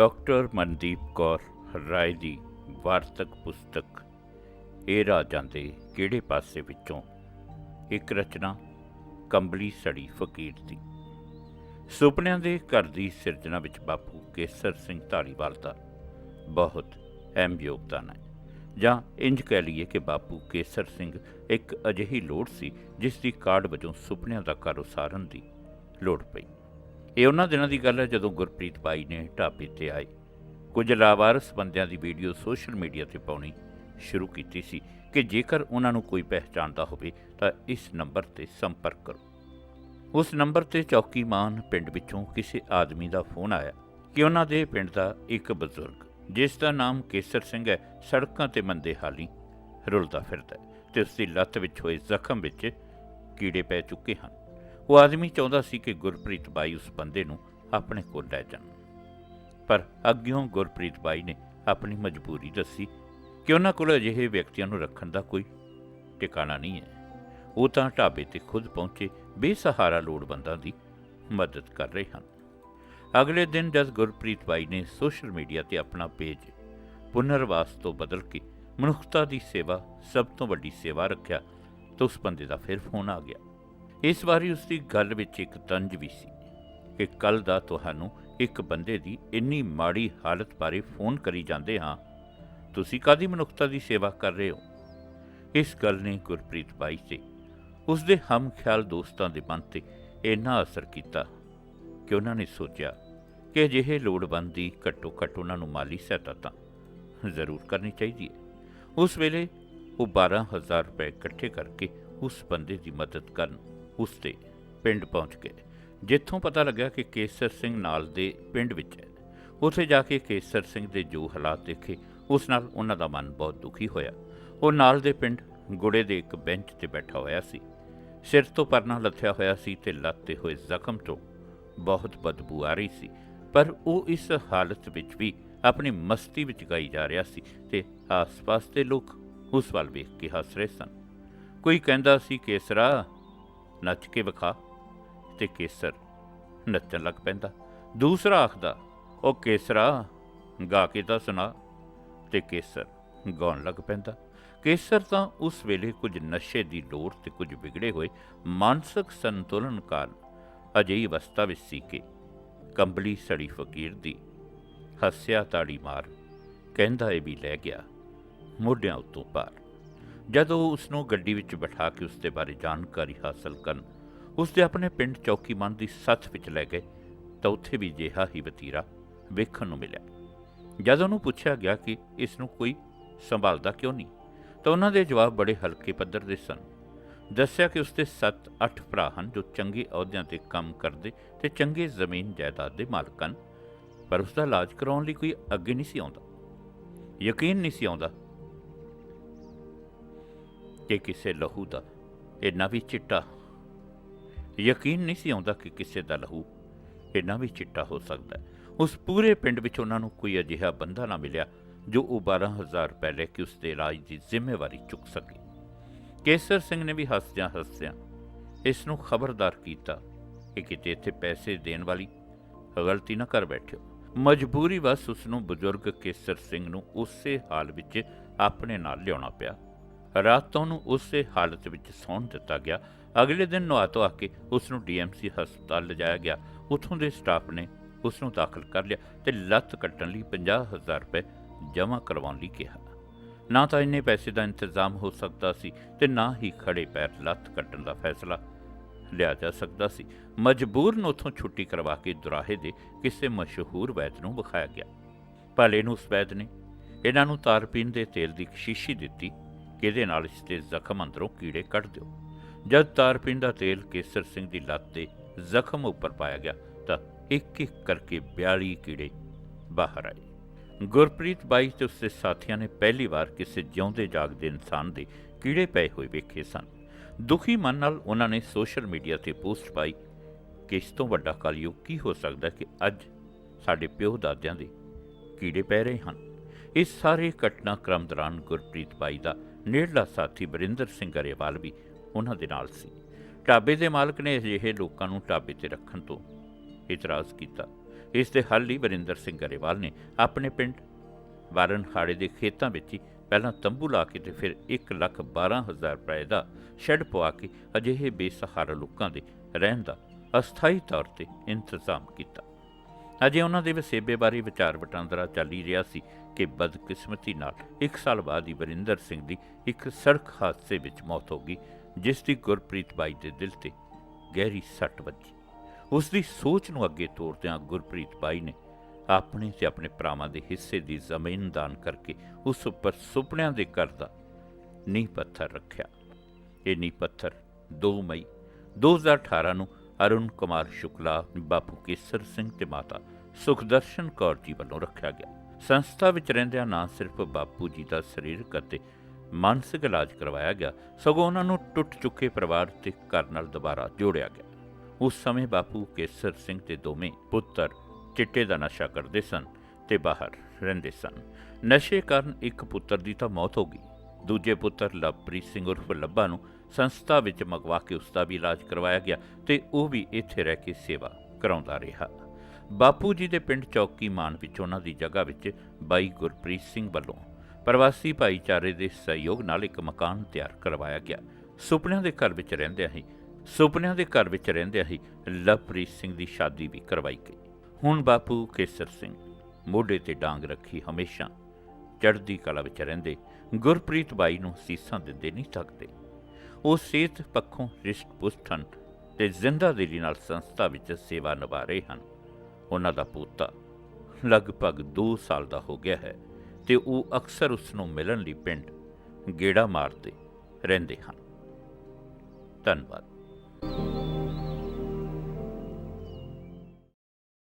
Doctor Mandeep Kaur Rai ਦੀ ਵਾਰਤਕ ਪੁਸਤਕ, ਇਹ ਰਾਜਾਂ ਦੇ ਕਿਹੜੇ ਪਾਸੇ ਵਿੱਚੋਂ? ਇੱਕ ਰਚਨਾ, ਕੰਬਲੀ ਸੜੀ ਫਕੀਰ ਦੀ। ਸੁਪਨਿਆਂ ਦੇ ਘਰ ਦੀ ਸਿਰਜਣਾ ਵਿੱਚ ਬਾਪੂ ਕੇਸਰ ਸਿੰਘ ਧਾਲੀਵਾਲ ਦਾ ਬਹੁਤ ਅਹਿਮ ਯੋਗਦਾਨ ਹੈ। ਜਾਂ ਇੰਜ ਕਹਿ ਲਈਏ ਕਿ ਬਾਪੂ ਕੇਸਰ ਸਿੰਘ ਇੱਕ ਅਜਿਹੀ ਲੋੜ ਸੀ ਜਿਸ ਦੀ ਕਾਢ ਵਜੋਂ ਸੁਪਨਿਆਂ ਦਾ ਘਰ ਉਸਾਰਨ ਦੀ ਲੋੜ ਪਈ। ਇਹ ਉਹਨਾਂ ਦਿਨਾਂ ਦੀ ਗੱਲ ਹੈ ਜਦੋਂ ਗੁਰਪ੍ਰੀਤ ਬਾਈ ਨੇ ਢਾਬੇ ਤੇ ਆਏ। ਕੁਝ ਲਾਵਾਰਸ ਬੰਦਿਆਂ ਦੀ ਵੀਡੀਓ ਸੋਸ਼ਲ ਮੀਡੀਆ ਤੇ ਪਾਉਣੀ ਸ਼ੁਰੂ ਕੀਤੀ ਸੀ ਕਿ ਜੇਕਰ ਉਹਨਾਂ ਨੂੰ ਕੋਈ ਪਹਿਚਾਣਦਾ ਹੋਵੇ ਤਾਂ ਇਸ ਨੰਬਰ ਤੇ ਸੰਪਰਕ ਕਰੋ। ਉਸ ਨੰਬਰ ਤੇ ਚੌਕੀਮਾਨ ਪਿੰਡ ਵਿੱਚੋਂ ਕਿਸੇ ਆਦਮੀ ਦਾ ਫੋਨ ਆਇਆ ਕਿ ਉਹਨਾਂ ਦੇ ਪਿੰਡ ਦਾ ਇੱਕ ਬਜ਼ੁਰਗ, ਜਿਸ ਦਾ ਨਾਮ ਕੇਸਰ ਸਿੰਘ ਹੈ, ਸੜਕਾਂ ਤੇ ਮੰਦੇ ਹਾਲੀ ਰੁਲਦਾ ਫਿਰਦਾ ਹੈ ਤੇ ਉਸ ਦੀ ਲੱਤ ਵਿੱਚ ਹੋਏ ਜ਼ਖਮ ਵਿੱਚ ਕੀੜੇ ਪੈ ਚੁੱਕੇ ਹਨ। ਉਹ ਆਦਮੀ ਚਾਹੁੰਦਾ ਸੀ ਕਿ ਗੁਰਪ੍ਰੀਤ ਬਾਈ ਉਸ ਬੰਦੇ ਨੂੰ ਆਪਣੇ ਕੋਲ ਲੈ ਜਾਣ। ਪਰ ਅੱਗਿਓਂ ਗੁਰਪ੍ਰੀਤ ਬਾਈ ਨੇ ਆਪਣੀ ਮਜਬੂਰੀ ਦੱਸੀ ਕਿ ਉਹਨਾਂ ਕੋਲ ਅਜਿਹੇ ਵਿਅਕਤੀਆਂ ਨੂੰ ਰੱਖਣ ਦਾ ਕੋਈ ਟਿਕਾਣਾ ਨਹੀਂ ਹੈ। ਉਹ ਤਾਂ ਢਾਬੇ ਤੇ ਖੁਦ ਪਹੁੰਚੇ ਬੇਸਹਾਰਾ ਲੋੜਵੰਦਾਂ ਦੀ ਮਦਦ ਕਰ ਰਹੇ ਹਨ। ਅਗਲੇ ਦਿਨ ਜਦ ਗੁਰਪ੍ਰੀਤ ਬਾਈ ਨੇ ਸੋਸ਼ਲ ਮੀਡੀਆ ਤੇ ਆਪਣਾ ਪੇਜ ਪੁਨਰਵਾਸ ਤੋਂ ਬਦਲ ਕੇ ਮਨੁੱਖਤਾ ਦੀ ਸੇਵਾ, ਸਭ ਤੋਂ ਵੱਡੀ ਸੇਵਾ ਰੱਖਿਆ, ਤਾਂ ਉਸ ਬੰਦੇ ਦਾ ਫਿਰ ਫੋਨ ਆ ਗਿਆ। ਇਸ ਵਾਰੀ ਉਸ ਦੀ ਗੱਲ ਵਿੱਚ ਇੱਕ ਤੰਜ ਵੀ ਸੀ ਕਿ ਕੱਲ ਦਾ ਤੁਹਾਨੂੰ ਇੱਕ ਬੰਦੇ ਦੀ ਇੰਨੀ ਮਾੜੀ ਹਾਲਤ ਬਾਰੇ ਫੋਨ ਕਰੀ ਜਾਂਦੇ ਹਾਂ। ਤੁਸੀਂ ਕਾਦੀ ਮਨੁੱਖਤਾ ਦੀ ਸੇਵਾ ਕਰ ਰਹੇ ਹੋ? ਇਸ ਗੱਲ ਨੇ ਗੁਰਪ੍ਰੀਤ ਬਾਈ ਤੇ ਉਸ ਦੇ ਹਮ ਖਿਆਲ ਦੋਸਤਾਂ ਦੇ ਮਨ ਤੇ ਇੰਨਾ ਅਸਰ ਕੀਤਾ ਕਿ ਉਹਨਾਂ ਨੇ ਸੋਚਿਆ ਕਿ ਅਜਿਹੇ ਲੋੜਵੰਦ ਦੀ ਘੱਟੋ ਘੱਟ ਉਹਨਾਂ ਨੂੰ ਮਾਲੀ ਸਹਾਇਤਾ ਤਾਂ ਜ਼ਰੂਰ ਕਰਨੀ ਚਾਹੀਦੀ ਹੈ। ਉਸ ਵੇਲੇ ਉਹ 12000 ਰੁਪਏ ਇਕੱਠੇ ਕਰਕੇ ਉਸ ਬੰਦੇ ਦੀ ਮਦਦ ਕਰਨ ਉਸ ਪਿੰਡ ਪਹੁੰਚ ਗਏ। ਜਿੱਥੋਂ ਪਤਾ ਲੱਗਾ ਕਿ ਕੇਸਰ ਸਿੰਘ ਨਾਲ ਦੇ ਪਿੰਡ ਵਿੱਚ ਹੈ। ਉੱਥੇ ਜਾ ਕੇ ਕੇਸਰ ਸਿੰਘ ਦੇ ਜੋ ਹਾਲਾਤ ਦੇਖੇ, ਉਸ ਨਾਲ ਉਹਨਾਂ ਦਾ ਮਨ ਬਹੁਤ ਦੁਖੀ ਹੋਇਆ। ਉਹ ਨਾਲ ਦੇ ਪਿੰਡ ਗੁੜੇ ਦੇ ਇੱਕ ਬੈਂਚ ਤੇ ਬੈਠਾ ਹੋਇਆ ਸੀ। ਸਿਰ ਤੋਂ ਪਰਨਾ ਲੱਥਿਆ ਹੋਇਆ ਸੀ ਤੇ ਲੱਤ ਹੋਏ ਜ਼ਖਮ ਤੋਂ ਬਹੁਤ ਬਦਬੂ ਆ ਰਹੀ ਸੀ। ਪਰ ਉਹ ਇਸ ਹਾਲਤ ਵਿੱਚ ਵੀ ਆਪਣੀ ਮਸਤੀ ਵਿੱਚ ਗਾਈ ਜਾ ਰਿਹਾ ਸੀ ਤੇ ਆਸ-ਪਾਸ ਦੇ ਲੋਕ ਉਸ ਵੱਲ ਵੇਖ ਕੇ ਹੱਸ ਰਹੇ ਸਨ। ਕੋਈ ਕਹਿੰਦਾ ਸੀ, ਕੇਸਰਾ ਨੱਚ ਕੇ ਵਿਖਾ ਤੇ ਕੇਸਰ ਨੱਚਣ ਲੱਗ ਪੈਂਦਾ। ਦੂਸਰਾ ਆਖਦਾ ਉਹ ਕੇਸਰਾ, ਗਾ ਕੇ ਤਾਂ ਸੁਣਾ। ਤੇ ਕੇਸਰ ਗਾਉਣ ਲੱਗ ਪੈਂਦਾ। ਕੇਸਰ ਤਾਂ ਉਸ ਵੇਲੇ ਕੁਝ ਨਸ਼ੇ ਦੀ ਲੋੜ ਤੇ ਕੁਝ ਵਿਗੜੇ ਹੋਏ ਮਾਨਸਿਕ ਸੰਤੁਲਨ ਕਾਰਨ ਅਜਿਹੀ ਅਵਸਥਾ ਵਿੱਚ ਸੀ ਕਿ ਕੰਬਲੀ ਸੜੀ ਫਕੀਰ ਦੀ ਹੱਸਿਆ ਤਾੜੀ ਮਾਰ ਕਹਿੰਦਾ ਇਹ ਵੀ ਲੈ ਗਿਆ, ਮੋਢਿਆਂ ਉੱਤੋਂ ਪਾਰ। ਜਦੋਂ ਉਸ ਨੂੰ ਗੱਡੀ ਵਿੱਚ ਬਿਠਾ ਕੇ ਉਸ ਦੇ ਬਾਰੇ ਜਾਣਕਾਰੀ ਹਾਸਲ ਕਰਨ ਉਸ ਦੇ ਆਪਣੇ ਪਿੰਡ ਚੌਕੀਮੰਦ ਦੀ ਸੱਥ ਵਿੱਚ ਲੈ ਗਏ, ਤਾਂ ਉੱਥੇ ਵੀ ਜਿਹਾ ਹੀ ਵਤੀਰਾ ਵੇਖਣ ਨੂੰ ਮਿਲਿਆ। ਜਦੋਂ ਉਹਨੂੰ ਪੁੱਛਿਆ ਗਿਆ ਕਿ ਇਸ ਨੂੰ ਕੋਈ ਸੰਭਾਲਦਾ ਕਿਉਂ ਨਹੀਂ, ਤਾਂ ਉਹਨਾਂ ਦੇ ਜਵਾਬ ਬੜੇ ਹਲਕੇ ਪੱਧਰ ਦੇ ਸਨ। ਦੱਸਿਆ ਕਿ ਉਸਦੇ 7-8 ਭਰਾ ਹਨ ਜੋ ਚੰਗੇ ਅਹੁਦਿਆਂ ਤੇ ਕੰਮ ਕਰਦੇ ਤੇ ਚੰਗੇ ਜ਼ਮੀਨ ਜਾਇਦਾਦ ਦੇ ਮਾਲਕ ਹਨ, ਪਰ ਉਸ ਦਾ ਇਲਾਜ ਕਰਾਉਣ ਲਈ ਕੋਈ ਅੱਗੇ ਨਹੀਂ ਸੀ ਆਉਂਦਾ। ਯਕੀਨ ਨਹੀਂ ਸੀ ਆਉਂਦਾ ਕਿ ਕਿਸੇ ਲਹੂ ਦਾ ਇੰਨਾ ਵੀ ਚਿੱਟਾ ਯਕੀਨ ਨਹੀਂ ਸੀ ਆਉਂਦਾ ਕਿ ਕਿਸੇ ਦਾ ਲਹੂ ਇੰਨਾ ਵੀ ਚਿੱਟਾ ਹੋ ਸਕਦਾ ਉਸ ਪੂਰੇ ਪਿੰਡ ਵਿੱਚ ਉਹਨਾਂ ਨੂੰ ਕੋਈ ਅਜਿਹਾ ਬੰਦਾ ਨਾ ਮਿਲਿਆ ਜੋ ਉਹ 12000 ਰੁਪਏ ਲੈ ਕੇ ਉਸ ਦੇ ਇਲਾਜ ਦੀ ਜ਼ਿੰਮੇਵਾਰੀ ਚੁੱਕ ਸਕੇ। ਕੇਸਰ ਸਿੰਘ ਨੇ ਵੀ ਹੱਸਦਿਆਂ ਹੱਸਦਿਆਂ ਇਸ ਨੂੰ ਖਬਰਦਾਰ ਕੀਤਾ ਕਿ ਕਿਤੇ ਇੱਥੇ ਪੈਸੇ ਦੇਣ ਵਾਲੀ ਗਲਤੀ ਨਾ ਕਰ ਬੈਠਿਓ। ਮਜਬੂਰੀ ਵਸ ਉਸ ਨੂੰ ਬਜ਼ੁਰਗ ਕੇਸਰ ਸਿੰਘ ਨੂੰ ਉਸੇ ਹਾਲ ਵਿੱਚ ਆਪਣੇ ਨਾਲ ਲਿਆਉਣਾ ਪਿਆ। ਰਾਤ ਤੋਂ ਨੂੰ ਉਸੇ ਹਾਲਤ ਵਿੱਚ ਸੌਣ ਦਿੱਤਾ ਗਿਆ। ਅਗਲੇ ਦਿਨ ਨਵਾ ਧਵਾ ਕੇ ਉਸ ਨੂੰ ਡੀਐਮਸੀ ਹਸਪਤਾਲ ਲਿਜਾਇਆ ਗਿਆ। ਉੱਥੋਂ ਦੇ ਸਟਾਫ ਨੇ ਉਸ ਨੂੰ ਦਾਖਲ ਕਰ ਲਿਆ ਤੇ ਲੱਤ ਕੱਟਣ ਲਈ 50000 ਰੁਪਏ ਜਮ੍ਹਾਂ ਕਰਵਾਉਣ ਲਈ ਕਿਹਾ। ਨਾ ਤਾਂ ਇੰਨੇ ਪੈਸੇ ਦਾ ਇੰਤਜ਼ਾਮ ਹੋ ਸਕਦਾ ਸੀ ਤੇ ਨਾ ਹੀ ਖੜੇ ਪੈਰ ਲੱਤ ਕੱਟਣ ਦਾ ਫੈਸਲਾ ਲਿਆ ਜਾ ਸਕਦਾ ਸੀ। ਮਜਬੂਰਨ ਉਥੋਂ ਛੁੱਟੀ ਕਰਵਾ ਕੇ ਦੁਰਾਹੇ ਦੇ ਕਿਸੇ ਮਸ਼ਹੂਰ ਵੈਦ ਨੂੰ ਵਿਖਾਇਆ ਗਿਆ। ਭਲੇ ਨੂੰ ਉਸ ਵੈਦ ਨੇ ਇਹਨਾਂ ਨੂੰ ਤਾਰਪੀਨ ਦੇ ਤੇਲ ਦੀ ਇੱਕ ਸ਼ੀਸ਼ੀ ਦਿੱਤੀ। ਇਹਦੇ ਨਾਲ ਇਸ ਦੇ ਜ਼ਖਮ ਅੰਦਰੋਂ ਕੀੜੇ ਕੱਢ ਦਿਓ। ਜਦ ਤਾਰਪੀਨ ਦਾ ਤੇਲ ਕੇਸਰ ਸਿੰਘ ਦੀ ਲੱਤ ਤੇ ਜ਼ਖਮ ਉੱਪਰ ਪਾਇਆ ਗਿਆ, ਤਾਂ ਇੱਕ ਇੱਕ ਕਰਕੇ 42 ਕੀੜੇ ਬਾਹਰ ਆਏ। ਗੁਰਪ੍ਰੀਤ ਬਾਈ ਤੇ ਉਸਦੇ ਸਾਥੀਆਂ ਨੇ ਪਹਿਲੀ ਵਾਰ ਕਿਸੇ ਜਿਉਂਦੇ ਜਾਗਦੇ ਇਨਸਾਨ ਦੇ ਕੀੜੇ ਪਏ ਹੋਏ ਵੇਖੇ ਸਨ। ਦੁਖੀ ਮਨ ਨਾਲ ਉਹਨਾਂ ਨੇ ਸੋਸ਼ਲ ਮੀਡੀਆ ਤੇ ਪੋਸਟ ਪਾਈ ਕਿ ਇਸ ਤੋਂ ਵੱਡਾ ਕਲਯੁਗ ਕੀ ਹੋ ਸਕਦਾ ਕਿ ਅੱਜ ਸਾਡੇ ਪਿਓ ਦਾਦਿਆਂ ਦੇ ਕੀੜੇ ਪੈ ਰਹੇ ਹਨ? ਇਸ ਸਾਰੇ ਘਟਨਾਕ੍ਰਮ ਦੌਰਾਨ ਗੁਰਪ੍ਰੀਤ ਬਾਈ ਦਾ ਨੇੜਲਾ ਸਾਥੀ ਬਰਿੰਦਰ ਸਿੰਘ ਗਰੇਵਾਲ ਵੀ ਉਹਨਾਂ ਦੇ ਨਾਲ ਸੀ। ਢਾਬੇ ਦੇ ਮਾਲਕ ਨੇ ਅਜਿਹੇ ਲੋਕਾਂ ਨੂੰ ਢਾਬੇ ਤੇ ਰੱਖਣ ਤੋਂ ਇਤਰਾਜ਼ ਕੀਤਾ। ਇਸ ਦੇ ਹੱਲ ਲਈ ਵਰਿੰਦਰ ਸਿੰਘ ਗਰੇਵਾਲ ਨੇ ਆਪਣੇ ਪਿੰਡ ਵਾਰਨਖਾੜੇ ਦੇ ਖੇਤਾਂ ਵਿੱਚ ਹੀ ਪਹਿਲਾਂ ਤੰਬੂ ਲਾ ਕੇ ਤੇ ਫਿਰ 1 ਲੱਖ 12 ਹਜ਼ਾਰ ਰੁਪਏ ਦਾ ਸ਼ੈੱਡ ਪਵਾ ਕੇ ਅਜਿਹੇ ਬੇਸਹਾਰਾ ਲੋਕਾਂ ਦੇ ਰਹਿਣ ਦਾ ਅਸਥਾਈ ਤੌਰ ਤੇ ਇੰਤਜ਼ਾਮ ਕੀਤਾ। ਅਜੇ ਉਹਨਾਂ ਦੇ ਵਸੇਬੇ ਬਾਰੇ ਵਿਚਾਰ ਵਟਾਂਦਰਾ ਚੱਲ ਹੀ ਰਿਹਾ ਸੀ ਕਿ ਬਦਕਿਸਮਤੀ ਨਾਲ 1 ਸਾਲ ਬਾਅਦ ਹੀ ਵਰਿੰਦਰ ਸਿੰਘ ਦੀ ਇੱਕ ਸੜਕ ਹਾਦਸੇ ਵਿੱਚ ਮੌਤ ਹੋ ਗਈ, ਜਿਸ ਦੀ ਗੁਰਪ੍ਰੀਤ ਬਾਈ ਦੇ ਦਿਲ ਤੇ ਗਹਿਰੀ ਸੱਟ ਵੱਜੀ। ਉਸ ਦੀ ਸੋਚ ਨੂੰ ਅੱਗੇ ਤੋਰਦਿਆਂ ਗੁਰਪ੍ਰੀਤ ਬਾਈ ਨੇ ਆਪਣੇ ਤੇ ਆਪਣੇ ਭਰਾਵਾਂ ਦੇ ਹਿੱਸੇ ਦੀ ਜ਼ਮੀਨ ਦਾਨ ਕਰਕੇ ਉਸ ਉੱਪਰ ਸੁਪਨਿਆਂ ਦੇ ਘਰ ਦਾ ਨੀਂਹ ਪੱਥਰ ਰੱਖਿਆ। ਇਹ ਨੀਂਹ ਪੱਥਰ 2 ਮਈ 2018 ਨੂੰ ਅਰੁਣ ਕੁਮਾਰ ਸ਼ੁਕਲਾ, ਬਾਪੂ ਕੇਸਰ ਸਿੰਘ ਤੇ ਮਾਤਾ ਸੁਖਦਰਸ਼ਨ ਕੌਰ ਜੀ ਵੱਲੋਂ ਰੱਖਿਆ ਗਿਆ। ਸੰਸਥਾ ਵਿੱਚ ਰਹਿੰਦਿਆਂ ਨਾ ਸਿਰਫ ਬਾਪੂ ਜੀ ਦਾ ਸਰੀਰਕ ਅਤੇ ਮਾਨਸਿਕ ਇਲਾਜ ਕਰਵਾਇਆ ਗਿਆ, ਸਗੋਂ ਉਹਨਾਂ ਨੂੰ ਟੁੱਟ ਚੁੱਕੇ ਪਰਿਵਾਰ ਤੇ ਘਰ ਨਾਲ ਦੁਬਾਰਾ ਜੋੜਿਆ ਗਿਆ। ਉਸ ਸਮੇਂ ਬਾਪੂ ਕੇਸਰ ਸਿੰਘ ਤੇ ਦੋਵੇਂ ਪੁੱਤਰ ਚਿੱਟੇ ਦਾ ਨਸ਼ਾ ਕਰਦੇ ਸਨ ਤੇ ਬਾਹਰ ਰਹਿੰਦੇ ਸਨ। ਨਸ਼ੇ ਕਾਰਨ ਇੱਕ ਪੁੱਤਰ ਦੀ ਤਾਂ ਮੌਤ ਹੋ ਗਈ। ਦੂਜੇ ਪੁੱਤਰ ਲਵਪ੍ਰੀਤ ਸਿੰਘ ਉਰਫ ਲੱਭਾ ਨੂੰ ਸੰਸਥਾ ਵਿੱਚ ਮੰਗਵਾ ਕੇ ਉਸ ਦਾ ਵੀ ਇਲਾਜ ਕਰਵਾਇਆ ਗਿਆ ਤੇ ਉਹ ਵੀ ਇੱਥੇ ਰਹਿ ਕੇ ਸੇਵਾ ਕਰਾਉਂਦਾ ਰਿਹਾ। ਬਾਪੂ ਜੀ ਦੇ ਪਿੰਡ ਚੌਕੀ ਮਾਨ ਵਿੱਚ ਉਹਨਾਂ ਦੀ ਜਗ੍ਹਾ ਵਿੱਚ ਬਾਈ ਗੁਰਪ੍ਰੀਤ ਸਿੰਘ ਵੱਲੋਂ ਪ੍ਰਵਾਸੀ ਭਾਈਚਾਰੇ ਦੇ ਸਹਿਯੋਗ ਨਾਲ ਇੱਕ ਮਕਾਨ ਤਿਆਰ ਕਰਵਾਇਆ ਗਿਆ। ਸੁਪਨਿਆਂ ਦੇ ਘਰ ਵਿੱਚ ਰਹਿੰਦਿਆਂ ਹੀ, ਸੁਪਨਿਆਂ ਦੇ ਘਰ ਵਿੱਚ ਰਹਿੰਦਿਆਂ ਹੀ ਲਵਪ੍ਰੀਤ ਸਿੰਘ ਦੀ ਸ਼ਾਦੀ ਵੀ ਕਰਵਾਈ ਗਈ। ਹੁਣ ਬਾਪੂ ਕੇਸਰ ਸਿੰਘ, ਮੋਢੇ ਤੇ ਡਾਂਗ ਰੱਖੀ ਹਮੇਸ਼ਾ ਚੜ੍ਹਦੀ ਕਲਾ ਵਿੱਚ ਰਹਿੰਦੇ, ਗੁਰਪ੍ਰੀਤ ਬਾਈ ਨੂੰ ਸੀਸਾਂ ਦਿੰਦੇ ਨਹੀਂ ਥੱਕਦੇ। ਉਹ ਸਿਹਤ ਪੱਖੋਂ ਰਿਸ਼ਟ ਪੁਸ਼ਟ ਹਨ ਤੇ ਜ਼ਿੰਦਾ ਦਿਲੀ ਨਾਲ ਸੰਸਥਾ ਵਿੱਚ ਸੇਵਾ ਨਿਭਾ ਰਹੇ ਹਨ। ਉਹਨਾਂ ਦਾ ਪੋਤਾ। ਲਗਭਗ 2 ਸਾਲ ਦਾ ਹੋ ਗਿਆ ਹੈ ਤੇ ਉਹ ਅਕਸਰ ਉਸ ਨੂੰ ਮਿਲਣ ਲਈ ਪਿੰਡ ਗੇੜਾ ਮਾਰਦੇ ਰਹਿੰਦੇ ਹਨ। ਧੰਨਵਾਦ।